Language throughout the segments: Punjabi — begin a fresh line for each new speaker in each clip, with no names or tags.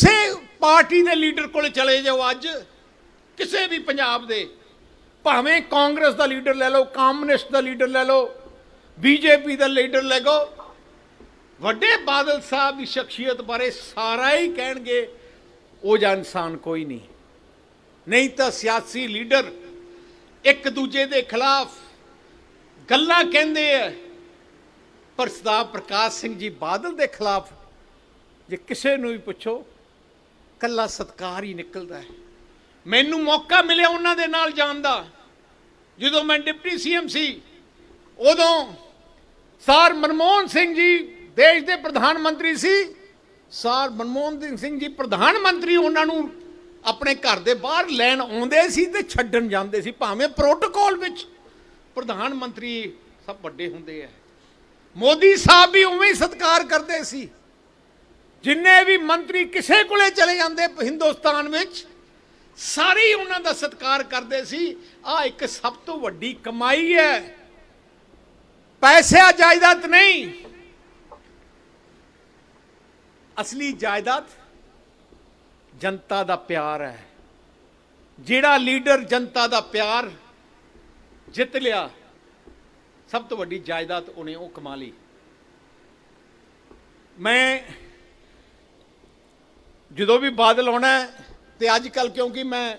ਕਿਸੇ ਪਾਰਟੀ ਦੇ ਲੀਡਰ ਕੋਲ ਚਲੇ ਜਾਓ ਅੱਜ, ਕਿਸੇ ਵੀ ਪੰਜਾਬ ਦੇ, ਭਾਵੇਂ ਕਾਂਗਰਸ ਦਾ ਲੀਡਰ ਲੈ ਲਓ, ਕਮਿਊਨਿਸਟ ਦਾ ਲੀਡਰ ਲੈ ਲਓ, ਬੀਜੇਪੀ ਦਾ ਲੀਡਰ ਲੈ ਲਓ, ਵੱਡੇ ਬਾਦਲ ਸਾਹਿਬ ਦੀ ਸ਼ਖਸੀਅਤ ਬਾਰੇ ਸਾਰਾ ਹੀ ਕਹਿਣਗੇ, ਉਹ ਜਾਂ ਇਨਸਾਨ ਕੋਈ ਨਹੀਂ। ਨਹੀਂ ਤਾਂ ਸਿਆਸੀ ਲੀਡਰ ਇੱਕ ਦੂਜੇ ਦੇ ਖਿਲਾਫ ਗੱਲਾਂ ਕਹਿੰਦੇ ਆ, ਪਰ ਸਰਦਾਰ ਪ੍ਰਕਾਸ਼ ਸਿੰਘ ਜੀ ਬਾਦਲ ਦੇ ਖਿਲਾਫ, ਜੇ ਕਿਸੇ ਨੂੰ ਵੀ ਪੁੱਛੋ ਕੱਲਾ ਸਤਕਾਰ ਹੀ ਨਿਕਲਦਾ ਹੈ। ਮੈਨੂੰ ਮੌਕਾ ਮਿਲਿਆ ਉਹਨਾਂ ਦੇ ਨਾਲ ਜਾਣ ਦਾ। ਜਦੋਂ ਮੈਂ ਡਿਪਟੀ ਸੀਐਮ ਸੀ, ਉਦੋਂ ਸਰ ਮਨਮੋਹਨ ਸਿੰਘ ਜੀ ਦੇਸ਼ ਦੇ ਪ੍ਰਧਾਨ ਮੰਤਰੀ ਸੀ। ਸਰ ਮਨਮੋਹਨ ਸਿੰਘ ਜੀ ਪ੍ਰਧਾਨ ਮੰਤਰੀ ਉਹਨਾਂ ਨੂੰ ਆਪਣੇ ਘਰ ਦੇ ਬਾਹਰ ਲੈਣ ਆਉਂਦੇ ਸੀ ਤੇ ਛੱਡਣ ਜਾਂਦੇ ਸੀ, ਭਾਵੇਂ ਪ੍ਰੋਟੋਕਾਲ ਵਿੱਚ ਪ੍ਰਧਾਨ ਮੰਤਰੀ ਸਭ ਵੱਡੇ ਹੁੰਦੇ ਆ। ਮੋਦੀ ਸਾਹਿਬ ਵੀ ਉਵੇਂ ਹੀ ਸਤਿਕਾਰ ਕਰਦੇ ਸੀ। ਜਿੰਨੇ ਵੀ ਮੰਤਰੀ ਕਿਸੇ ਕੋਲੇ ਚਲੇ ਜਾਂਦੇ ਹਿੰਦੁਸਤਾਨ ਵਿੱਚ, ਸਾਰੇ ਉਹਨਾਂ ਦਾ ਸਤਿਕਾਰ ਕਰਦੇ ਸੀ ਆ ਇੱਕ ਸਭ ਤੋਂ ਵੱਡੀ ਕਮਾਈ ਹੈ। ਪੈਸਿਆ ਜਾਇਦਾਦ ਨਹੀਂ। ਅਸਲੀ ਜਾਇਦਾਦ ਜਨਤਾ ਦਾ ਪਿਆਰ ਹੈ। ਜਿਹੜਾ ਲੀਡਰ ਜਨਤਾ ਦਾ ਪਿਆਰ ਜਿੱਤ ਲਿਆ, ਸਭ ਤੋਂ ਵੱਡੀ ਜਾਇਦਾਦ ਉਹਨੇ ਉਹ ਕਮਾ ਲਈ। ਮੈਂ ਜਦੋਂ ਵੀ ਬਾਦਲ ਆਉਣਾ ਹੈ, ਤੇ ਅੱਜ ਕੱਲ ਕਿਉਂਕਿ ਮੈਂ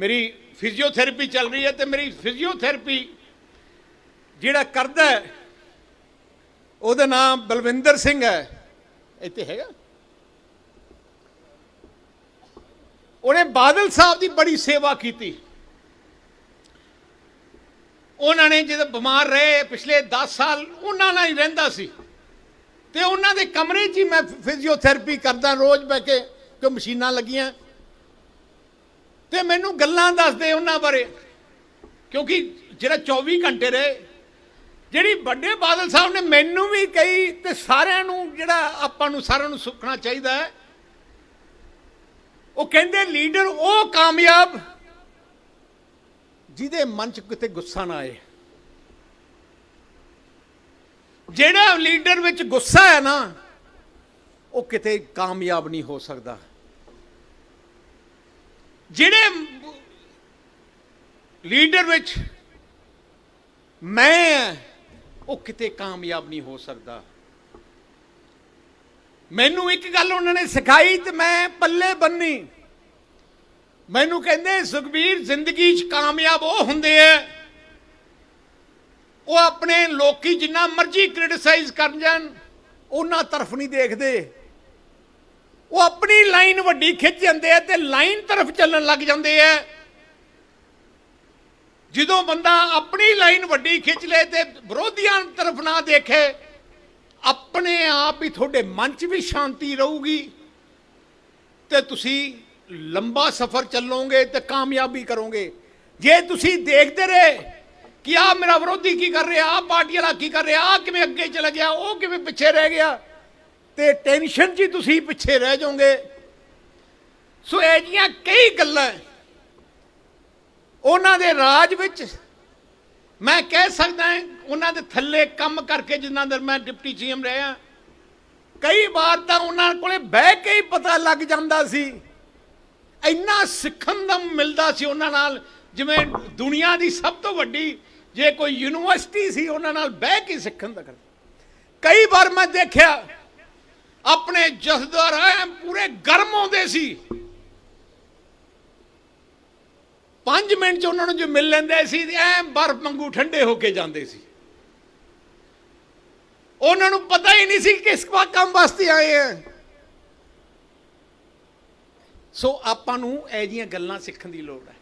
ਮੇਰੀ ਫਿਜ਼ੀਓਥੈਰੇਪੀ ਚੱਲ ਰਹੀ ਹੈ ਤੇ ਮੇਰੀ ਫਿਜ਼ੀਓਥੈਰੇਪੀ ਜਿਹੜਾ ਕਰਦਾ ਉਹਦਾ ਨਾਮ ਬਲਵਿੰਦਰ ਸਿੰਘ ਹੈ। ਇੱਥੇ ਹੈਗਾ। ਉਹਨੇ ਬਾਦਲ ਸਾਹਿਬ ਦੀ ਬੜੀ ਸੇਵਾ ਕੀਤੀ। ਉਹਨਾਂ ਨੇ ਜਦੋਂ ਬਿਮਾਰ ਰਹੇ ਪਿਛਲੇ 10 ਸਾਲ ਉਹਨਾਂ ਨਾਲ ਹੀ ਰਹਿੰਦਾ ਸੀ। ਤੇ ਉਹਨਾਂ ਦੇ ਕਮਰੇ 'ਚ ਹੀ ਮੈਂ ਫਿਜ਼ੀਓਥੈਰੇਪੀ ਕਰਦਾ ਰੋਜ਼ ਬਹਿ ਕੇ ਕਿ ਮਸ਼ੀਨਾਂ ਲੱਗੀਆਂ? ਤੇ ਮੈਨੂੰ ਗੱਲਾਂ ਦੱਸਦੇ ਉਹਨਾਂ ਬਾਰੇ। ਕਿਉਂਕਿ ਜਿਹੜਾ 24 ਘੰਟੇ ਰਹੇ, ਜਿਹੜੀ ਵੱਡੇ ਬਾਦਲ ਸਾਹਿਬ ਨੇ ਮੈਨੂੰ ਵੀ ਕਹੀ ਤੇ ਸਾਰਿਆਂ ਨੂੰ ਜਿਹੜਾ ਆਪਾਂ ਨੂੰ ਸਾਰਿਆਂ ਨੂੰ ਸੁੱਖਣਾ ਚਾਹੀਦਾ ਹੈ, ਉਹ ਕਹਿੰਦੇ ਲੀਡਰ ਉਹ ਕਾਮਯਾਬ ਜਿਹਦੇ ਮਨ 'ਚ ਕਿਤੇ ਗੁੱਸਾ ਨਾ ਆਏ। ਜਿਹੜਾ ਲੀਡਰ ਵਿੱਚ ਗੁੱਸਾ ਹੈ ਨਾ, ਉਹ ਕਿਤੇ ਕਾਮਯਾਬ ਨਹੀਂ ਹੋ ਸਕਦਾ। ਜਿਹੜੇ ਲੀਡਰ ਵਿੱਚ ਮੈਂ ਹੈ, ਉਹ ਕਿਤੇ ਕਾਮਯਾਬ ਨਹੀਂ ਹੋ ਸਕਦਾ। ਮੈਨੂੰ ਇੱਕ ਗੱਲ ਉਹਨਾਂ ਨੇ ਸਿਖਾਈ ਤੇ ਮੈਂ ਪੱਲੇ ਬੰਨੀ। ਮੈਨੂੰ ਕਹਿੰਦੇ ਸੁਖਬੀਰ ਜ਼ਿੰਦਗੀ 'ਚ ਕਾਮਯਾਬ ਉਹ ਹੁੰਦੇ ਆ ਉਹ ਆਪਣੇ ਲੋਕੀ ਜਿੰਨਾ ਮਰਜ਼ੀ ਕ੍ਰਿਟਿਸਾਈਜ਼ ਕਰਨ ਜਾਣ ਉਹਨਾਂ ਤਰਫ ਨਹੀਂ ਦੇਖਦੇ। ਉਹ ਆਪਣੀ ਲਾਈਨ ਵੱਡੀ ਖਿੱਚ ਜਾਂਦੇ ਆ ਤੇ ਲਾਈਨ ਤਰਫ ਚੱਲਣ ਲੱਗ ਜਾਂਦੇ ਆ। ਜਦੋਂ ਬੰਦਾ ਆਪਣੀ ਲਾਈਨ ਵੱਡੀ ਖਿੱਚ ਲੇ ਤੇ ਵਿਰੋਧੀਆਂ ਤਰਫ ਨਾ ਦੇਖੇ, ਆਪਣੇ ਆਪ ਹੀ ਤੁਹਾਡੇ ਮਨ 'ਚ ਵੀ ਸ਼ਾਂਤੀ ਰਹੂਗੀ ਤੇ ਤੁਸੀਂ ਲੰਬਾ ਸਫ਼ਰ ਚੱਲੋਗੇ ਤੇ ਕਾਮਯਾਬੀ ਕਰੋਗੇ। ਜੇ ਤੁਸੀਂ ਦੇਖਦੇ ਰਹੇ ਕਿ ਆ ਮੇਰਾ ਵਿਰੋਧੀ ਕੀ ਕਰ ਰਿਹਾ ਆ ਪਾਰਟੀ ਵਾਲਾ ਕੀ ਕਰ ਰਿਹਾ ਆ ਕਿਵੇਂ ਅੱਗੇ ਚਲਾ ਗਿਆ, ਉਹ ਕਿਵੇਂ ਪਿੱਛੇ ਰਹਿ ਗਿਆ ਤੇ ਟੈਨਸ਼ਨ 'ਚ ਹੀ ਤੁਸੀਂ ਪਿੱਛੇ ਰਹਿ ਜਾਓਗੇ। ਸੋ ਇਹ ਜੀਆਂ ਕਈ ਗੱਲਾਂ ਉਹਨਾਂ ਦੇ ਰਾਜ ਵਿੱਚ ਮੈਂ ਕਹਿ ਸਕਦਾ ਉਹਨਾਂ ਦੇ ਥੱਲੇ ਕੰਮ ਕਰਕੇ ਜਿੰਨਾ ਦਰ ਮੈਂ ਡਿਪਟੀ ਸੀਐਮ ਰਿਹਾ ਕਈ ਵਾਰ ਤਾਂ ਉਹਨਾਂ ਕੋਲੇ ਬਹਿ ਕੇ ਹੀ ਪਤਾ ਲੱਗ ਜਾਂਦਾ ਸੀ। ਇੰਨਾ ਸਿੱਖਣ ਦਾ ਮਿਲਦਾ ਸੀ ਉਹਨਾਂ ਨਾਲ, ਜਿਵੇਂ ਦੁਨੀਆ ਦੀ ਸਭ ਤੋਂ ਵੱਡੀ ਜੇ ਕੋਈ ਯੂਨੀਵਰਸਿਟੀ ਸੀ, ਉਹਨਾਂ ਨਾਲ ਬਹਿ ਕੇ ਸਿੱਖਣ ਦਾ। ਕਰ ਕਈ ਵਾਰ ਮੈਂ ਦੇਖਿਆ ਆਪਣੇ ਜਥੇਦਾਰ ਐ ਪੂਰੇ ਗਰਮ ਆਉਂਦੇ ਸੀ। 5 ਮਿੰਟ ਚ ਉਹਨਾਂ ਨੂੰ ਜੋ ਮਿਲ ਲੈਂਦੇ ਸੀ ਐ ਬਰਫ ਵਾਂਗੂ ਠੰਡੇ ਹੋ ਕੇ ਜਾਂਦੇ ਸੀ। ਉਹਨਾਂ ਨੂੰ ਪਤਾ ਹੀ ਨਹੀਂ ਸੀ ਕਿਸ ਕੰਮ ਵਾਸਤੇ ਆਏ ਆ। ਸੋ ਆਪਾਂ ਨੂੰ ਇਹ ਜੀਆਂ ਗੱਲਾਂ ਸਿੱਖਣ ਦੀ ਲੋੜ ਹੈ।